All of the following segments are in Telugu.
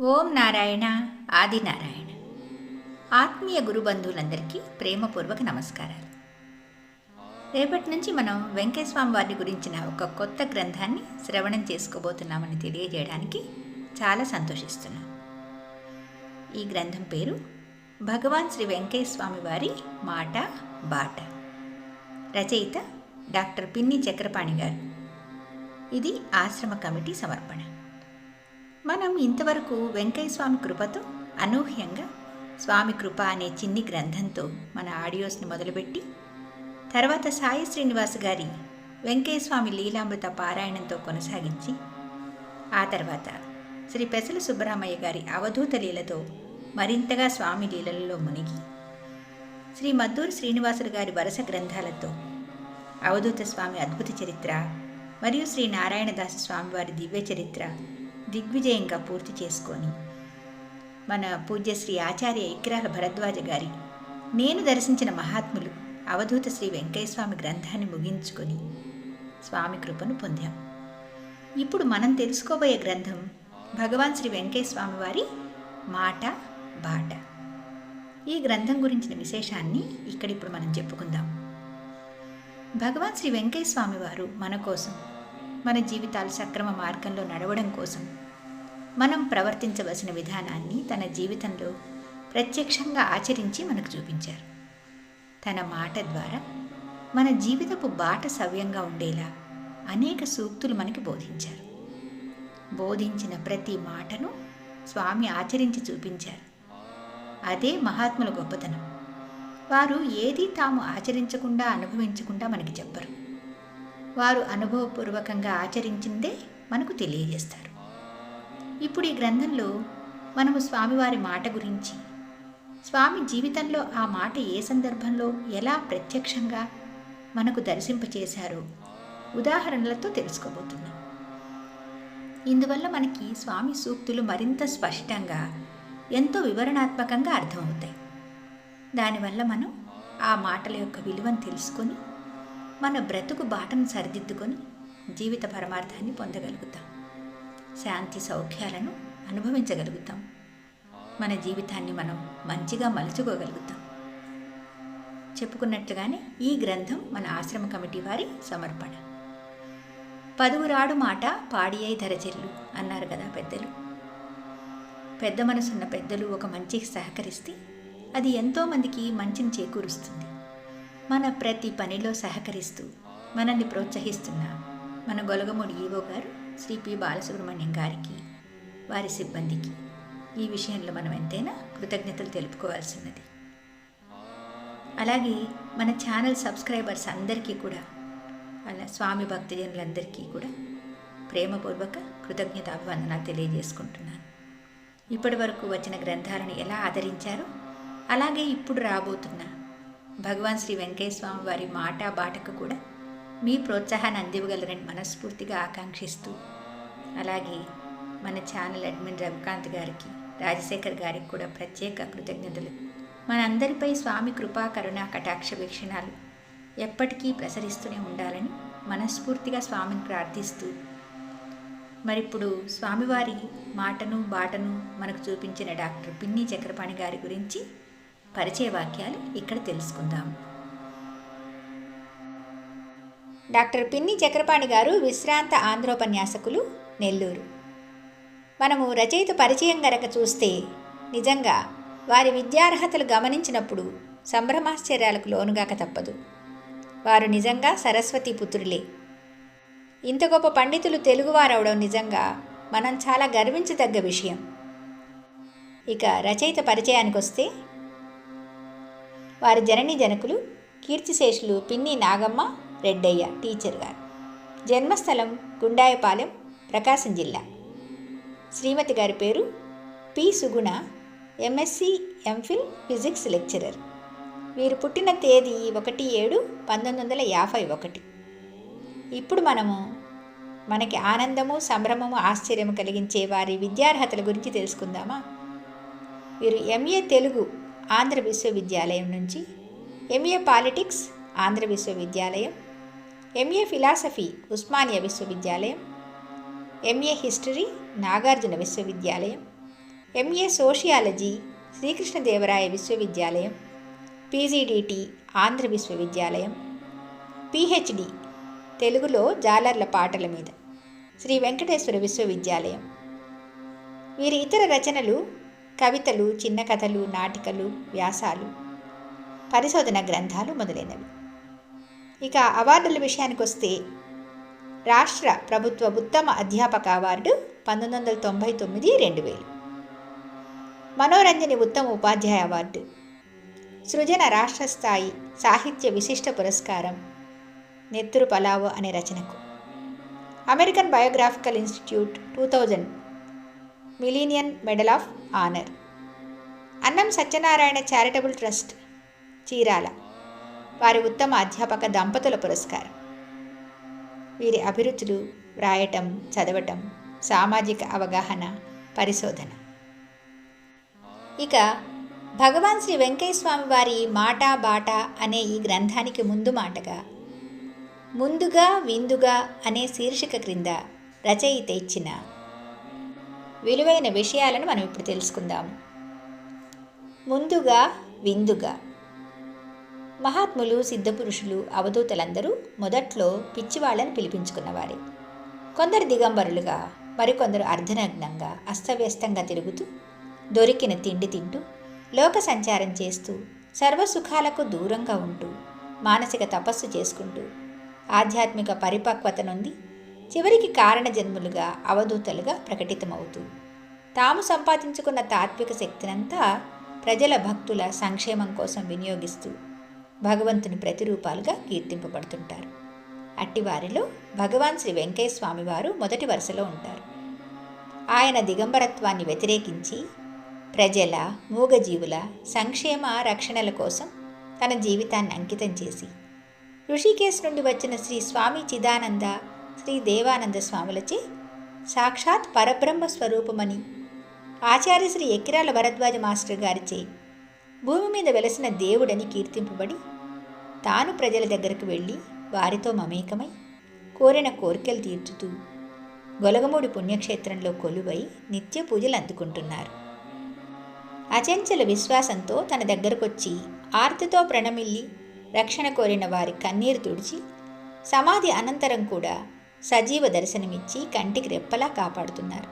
ఓం నారాయణ ఆది నారాయణ. ఆత్మీయ గురుబంధువులందరికీ ప్రేమపూర్వక నమస్కారాలు. రేపటి నుంచి మనం వెంకటస్వామి వారిని గురించిన ఒక కొత్త గ్రంథాన్ని శ్రవణం చేసుకోబోతున్నామని తెలియజేయడానికి చాలా సంతోషిస్తున్నాం. ఈ గ్రంథం పేరు భగవాన్ శ్రీ వెంకటస్వామి వారి మాట బాట. రచయిత డాక్టర్ పిన్ని చక్రపాణి గారు. ఇది ఆశ్రమ కమిటీ సమర్పణ. మనం ఇంతవరకు వెంకయ్య స్వామి కృపతో అనూహ్యంగా స్వామి కృప అనే చిన్ని గ్రంథంతో మన ఆడియోస్ని మొదలుపెట్టి తర్వాత సాయి శ్రీనివాస్ గారి వెంకయ్య స్వామి లీలామృత పారాయణంతో కొనసాగించి ఆ తర్వాత శ్రీ పెసల సుబ్బరామయ్య గారి అవధూత లీలతో మరింతగా స్వామి లీలలలో మునిగి శ్రీ మద్దూరు శ్రీనివాసులు గారి వరుస గ్రంథాలతో అవధూత స్వామి అద్భుత చరిత్ర మరియు శ్రీ నారాయణదాస స్వామివారి దివ్య చరిత్ర దిగ్విజయంగా పూర్తి చేసుకొని. మన పూజ్యశ్రీ ఆచార్య ఇక్రాల భరద్వాజ గారి నేను దర్శించిన మహాత్ములు అవధూత శ్రీ వెంకయ్యస్వామి గ్రంథాన్ని ముగించుకొని స్వామి కృపను పొందాం. ఇప్పుడు మనం తెలుసుకోబోయే గ్రంథం భగవాన్ శ్రీ వెంకయ్యస్వామి వారి మాట బాట. ఈ గ్రంథం గురించిన విశేషాన్ని ఇక్కడ ఇప్పుడు మనం చెప్పుకుందాం. భగవాన్ శ్రీ వెంకయ్యస్వామి వారు మన కోసం మన జీవితాలు సక్రమ మార్గంలో నడవడం కోసం మనం ప్రవర్తించవలసిన విధానాన్ని తన జీవితంలో ప్రత్యక్షంగా ఆచరించి మనకు చూపించారు. తన మాట ద్వారా మన జీవితపు బాట సవ్యంగా ఉండేలా అనేక సూక్తులు మనకి బోధించారు. బోధించిన ప్రతి మాటను స్వామి ఆచరించి చూపించారు. అదే మహాత్ముల గొప్పతనం. వారు ఏది తాము ఆచరించకుండా అనుభవించకుండా మనకి చెప్పరు. వారు అనుభవపూర్వకంగా ఆచరించిందే మనకు తెలియజేస్తారు. ఇప్పుడు ఈ గ్రంథంలో మనము స్వామివారి మాట గురించి స్వామి జీవితంలో ఆ మాట ఏ సందర్భంలో ఎలా ప్రత్యక్షంగా మనకు దర్శింపచేశారో ఉదాహరణలతో తెలుసుకోబోతున్నాం. ఇందువల్ల మనకి స్వామి సూక్తులు మరింత స్పష్టంగా ఎంతో వివరణాత్మకంగా అర్థమవుతాయి. దానివల్ల మనం ఆ మాటల యొక్క విలువను తెలుసుకొని మన బ్రతుకు బాటను సరిదిద్దుకొని జీవిత పరమార్థాన్ని పొందగలుగుతాం. శాంతి సౌఖ్యాలను అనుభవించగలుగుతాం. మన జీవితాన్ని మనం మంచిగా మలుచుకోగలుగుతాం. చెప్పుకున్నట్లుగానే ఈ గ్రంథం మన ఆశ్రమ కమిటీ వారి సమర్పణ. పదువురాడు మాట పాడియై ధరచెల్లు అన్నారు కదా పెద్దలు. పెద్ద మనసున్న పెద్దలు ఒక మంచికి సహకరిస్తే అది ఎంతోమందికి మంచిని చేకూరుస్తుంది. మన ప్రతి పనిలో సహకరిస్తూ మనల్ని ప్రోత్సహిస్తున్న. మన గొలగమూడి ఈవో గారు శ్రీ పి బాలసుబ్రహ్మణ్యం గారికి వారి సిబ్బందికి ఈ విషయంలో మనం ఎంతైనా కృతజ్ఞతలు తెలుపుకోవాల్సినది. అలాగే మన ఛానల్ సబ్స్క్రైబర్స్ అందరికీ కూడా అలా స్వామి భక్తజనులందరికీ కూడా ప్రేమపూర్వక కృతజ్ఞత అభివందనాలు తెలియజేసుకుంటున్నాను. ఇప్పటి వరకు వచ్చిన గ్రంథాలను ఎలా ఆదరించారో అలాగే ఇప్పుడు రాబోతున్న భగవాన్ శ్రీ వెంకయ్య స్వామి వారి మాట బాటకు కూడా మీ ప్రోత్సాహాన్ని అందివ్వగలరని మనస్ఫూర్తిగా ఆకాంక్షిస్తూ అలాగే మన ఛానల్ అడ్మిన్ రవికాంత్ గారికి రాజశేఖర్ గారికి కూడా ప్రత్యేక కృతజ్ఞతలు. మనందరిపై స్వామి కృపా కరుణ కటాక్ష వీక్షణాలు ఎప్పటికీ ప్రసరిస్తూనే ఉండాలని మనస్ఫూర్తిగా స్వామిని ప్రార్థిస్తూ మరిప్పుడు స్వామివారి మాటను బాటను మనకు చూపించిన డాక్టర్ పిన్ని చక్రపాణి గారి గురించి పరిచయ వాక్యాలు ఇక్కడ తెలుసుకుందాం. డాక్టర్ పిన్ని చక్రపాణి గారు విశ్రాంత ఆంధ్రోపన్యాసకులు నెల్లూరు. మనము రచయిత పరిచయం గనక చూస్తే నిజంగా వారి విద్యార్హతలు గమనించినప్పుడు సంభ్రమాశ్చర్యాలకు లోనుగాక తప్పదు. వారు నిజంగా సరస్వతి పుత్రులే. ఇంత గొప్ప పండితులు తెలుగువారవడం నిజంగా మనం చాలా గర్వించదగ్గ విషయం. ఇక రచయిత పరిచయానికి వస్తే వారి జనని జనకులు కీర్తిశేషులు పిన్ని నాగమ్మ రెడ్డయ్య టీచర్ గారు. జన్మస్థలం గుండాయపాలెం ప్రకాశం జిల్లా. శ్రీమతి గారి పేరు P. Suguna MSc MPhil physics lecturer. వీరు పుట్టిన తేదీ ఒకటి ఏడు పంతొమ్మిది వందల యాభై ఒకటి. ఇప్పుడు మనము మనకి ఆనందము సంభ్రమము ఆశ్చర్యము కలిగించే వారి విద్యార్హతల గురించి తెలుసుకుందామా? వీరు ఎంఏ తెలుగు ఆంధ్ర విశ్వవిద్యాలయం నుంచి ఎంఏ పాలిటిక్స్ ఆంధ్ర విశ్వవిద్యాలయం ఎంఏ ఫిలాసఫీ ఉస్మానియా విశ్వవిద్యాలయం ఎంఏ హిస్టరీ నాగార్జున విశ్వవిద్యాలయం ఎంఏ సోషియాలజీ శ్రీకృష్ణదేవరాయ విశ్వవిద్యాలయం పీజీడిటి ఆంధ్ర విశ్వవిద్యాలయం పిహెచ్డి తెలుగులో జాలర్ల పాటల మీద శ్రీ వెంకటేశ్వర విశ్వవిద్యాలయం. వీరి ఇతర రచనలు కవితలు చిన్న కథలు నాటికలు వ్యాసాలు పరిశోధన గ్రంథాలు మొదలైనవి. ఇక అవార్డుల విషయానికి వస్తే రాష్ట్ర ప్రభుత్వ ఉత్తమ అధ్యాపక అవార్డు పంతొమ్మిది వందల తొంభై తొమ్మిది రెండు వేలు. మనోరంజని ఉత్తమ ఉపాధ్యాయ అవార్డు సృజన రాష్ట్ర స్థాయి సాహిత్య విశిష్ట పురస్కారం నెత్తురు పలావో అనే రచనకు. American biographical institute two thousand millennium medal of honour. Annam Satyanarayana charitable trust Chirala. వారి ఉత్తమ అధ్యాపక దంపతుల పురస్కారం. వీరి అభిరుచులు వ్రాయటం చదవటం సామాజిక అవగాహన పరిశోధన. ఇక భగవాన్ శ్రీ వెంకయ్యస్వామి వారి మాట బాట అనే ఈ గ్రంథానికి ముందు మాటగా ముందుగా విందుగా అనే శీర్షిక క్రింద రచయిత ఇచ్చిన విలువైన విషయాలను మనం ఇప్పుడు తెలుసుకుందాం. ముందుగా విందుగా. మహాత్ములు సిద్ధపురుషులు అవధూతలందరూ మొదట్లో పిచ్చివాళ్ళను పిలిపించుకున్నవారే. కొందరు దిగంబరులుగా మరికొందరు అర్ధనగ్నంగా అస్తవ్యస్తంగా తిరుగుతూ దొరికిన తిండి తింటూ లోక సంచారం చేస్తూ సర్వసుఖాలకు దూరంగా ఉంటూ మానసిక తపస్సు చేసుకుంటూ ఆధ్యాత్మిక పరిపక్వత నుండి చివరికి కారణ జన్ములుగా అవధూతలుగా ప్రకటితమవుతూ తాము సంపాదించుకున్న తాత్విక శక్తినంతా ప్రజల భక్తుల సంక్షేమం కోసం వినియోగిస్తూ భగవంతుని ప్రతిరూపాలుగా కీర్తింపబడుతుంటారు. అట్టివారిలో భగవాన్ శ్రీ వెంకయ్య స్వామివారు మొదటి వరుసలో ఉంటారు. ఆయన దిగంబరత్వాన్ని వ్యతిరేకించి ప్రజల మూగజీవుల సంక్షేమ రక్షణల కోసం తన జీవితాన్ని అంకితం చేసి ఋషికేశ్ నుండి వచ్చిన శ్రీ స్వామి చిదానంద శ్రీ దేవానంద స్వాములచే సాక్షాత్ పరబ్రహ్మ స్వరూపమని. ఆచార్య శ్రీ ఎకిరాల భరద్వాజ మాస్టర్ గారిచే భూమి మీద వెలసిన దేవుడని కీర్తింపబడి తాను ప్రజల దగ్గరకు వెళ్ళి వారితో మమేకమై కోరిన కోరికలు తీర్చుతూ గొలగమూడి పుణ్యక్షేత్రంలో కొలువై నిత్య పూజలు అందుకుంటున్నారు. అచంచల విశ్వాసంతో తన దగ్గరకొచ్చి ఆర్తితో ప్రణమిల్లి రక్షణ కోరిన వారి కన్నీరు తుడిచి సమాధి అనంతరం కూడా సజీవ దర్శనమిచ్చి కంటికి రెప్పలా కాపాడుతున్నారు.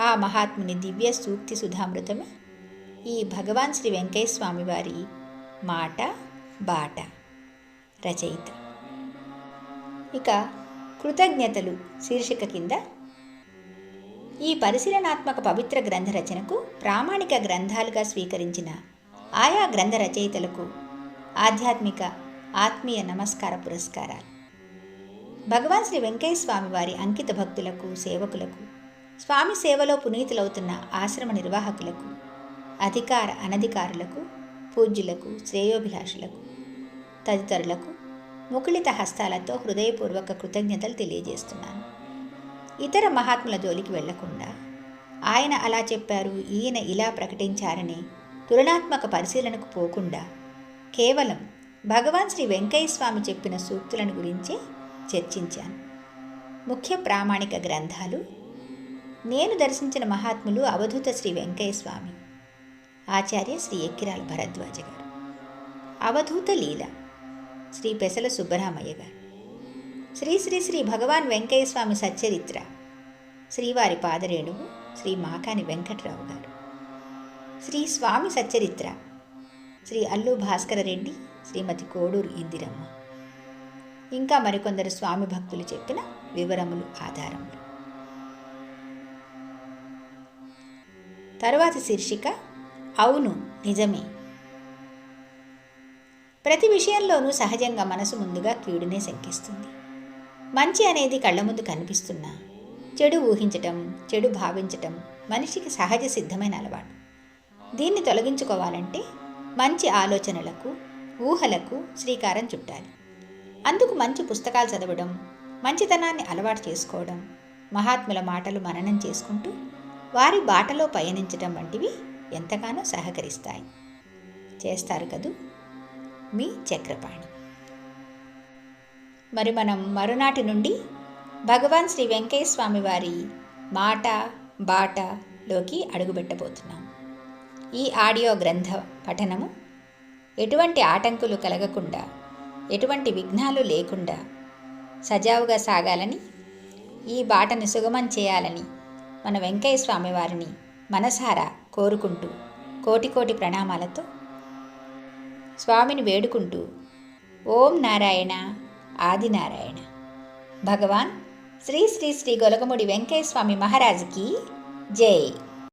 ఆ మహాత్ముని దివ్య సూక్తి సుధామృతమే ఈ భగవాన్ శ్రీ వెంకయ్యస్వామి వారి మాట బాట రచయిత. ఇక కృతజ్ఞతలు శీర్షిక కింద. ఈ పరిశీలనాత్మక పవిత్ర గ్రంథ రచనకు ప్రామాణిక గ్రంథాలుగా స్వీకరించిన ఆయా గ్రంథ రచయితలకు ఆధ్యాత్మిక ఆత్మీయ నమస్కార పురస్కారాలు. భగవాన్ శ్రీ వెంకయ్య స్వామి వారి అంకిత భక్తులకు సేవకులకు స్వామి సేవలో పునీతులవుతున్న ఆశ్రమ నిర్వాహకులకు అధికార అనధికారులకు పూజ్యులకు శ్రేయోభిలాషులకు తదితరులకు ముకుళిత హస్తాలతో హృదయపూర్వక కృతజ్ఞతలు తెలియజేస్తున్నాను. ఇతర మహాత్ముల జోలికి వెళ్ళకుండా ఆయన అలా చెప్పారు ఈయన ఇలా ప్రకటించారని తులనాత్మక పరిశీలనకు పోకుండా కేవలం భగవాన్ శ్రీ వెంకయ్య స్వామి చెప్పిన సూక్తులను గురించే చర్చించాను. ముఖ్య ప్రామాణిక గ్రంథాలు నేను దర్శించిన మహాత్ములు అవధూత శ్రీ వెంకయ్య స్వామి ఆచార్య శ్రీ ఎక్కిరాల భరద్వాజ గారు అవధూత లీల శ్రీ పెసల సుబ్బరామయ్య గారు శ్రీ శ్రీ శ్రీ భగవాన్ వెంకయ్య స్వామి సచ్చరిత్ర శ్రీవారి పాదరేణువు శ్రీ మాకాని వెంకట్రావు గారు శ్రీ స్వామి సచ్చరిత్ర శ్రీ అల్లు భాస్కర రెడ్డి శ్రీమతి కోడూరు ఇందిరమ్మ ఇంకా మరికొందరు స్వామి భక్తులు చెప్పిన వివరములు ఆధారములు. తరువాతి శీర్షిక అవును నిజమే. ప్రతి విషయంలోనూ సహజంగా మనసు ముందుగా కీడునే శంకిస్తుంది. మంచి అనేది కళ్ళ ముందు కనిపిస్తున్నా చెడు ఊహించటం చెడు భావించటం మనిషికి సహజ సిద్ధమైన అలవాటు. దీన్ని తొలగించుకోవాలంటే మంచి ఆలోచనలకు ఊహలకు శ్రీకారం చుట్టాలి. అందుకు మంచి పుస్తకాలు చదవడం మంచితనాన్ని అలవాటు చేసుకోవడం మహాత్ముల మాటలు మననం చేసుకుంటూ వారి బాటలో పయనించడం వంటివి ఎంతగానో సహకరిస్తాయి. చేస్తారు కదూ? మీ చక్రపాణి. మరి మనం మరునాటి నుండి భగవాన్ శ్రీ వెంకయ్యస్వామి వారి మాట బాటలోకి అడుగుపెట్టబోతున్నాం. ఈ ఆడియో గ్రంథ పఠనము ఎటువంటి ఆటంకులు కలగకుండా ఎటువంటి విఘ్నాలు లేకుండా సజావుగా సాగాలని ఈ బాటను సుగమం చేయాలని మన వెంకయ్య స్వామి వారిని మనసారా కోరుకుంటూ కోటి కోటి ప్రణామాలతో స్వామిని వేడుకుంటూ ఓం నారాయణ ఆదినారాయణ. భగవాన్ శ్రీ శ్రీ శ్రీ గొలగముడి వెంకయ్య స్వామి మహారాజుకి జై.